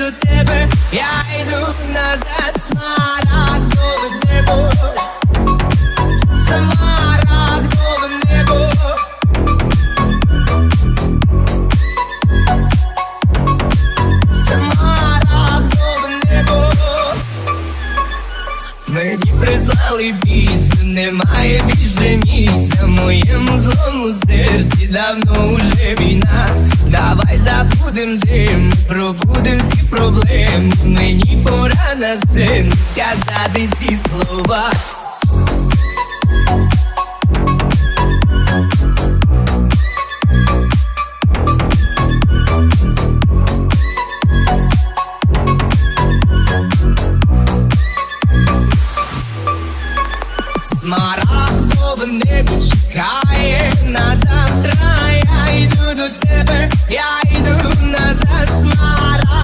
до тебе, я йду назад, смарагдове небо, смарагдове небо. Небо. Мені прислали пісню, немає більше місця моєму злому серці давно уже війна. Давай забудем дим, пробудем проблем. Мені пора на зим сказати ті слова. Смарагдовний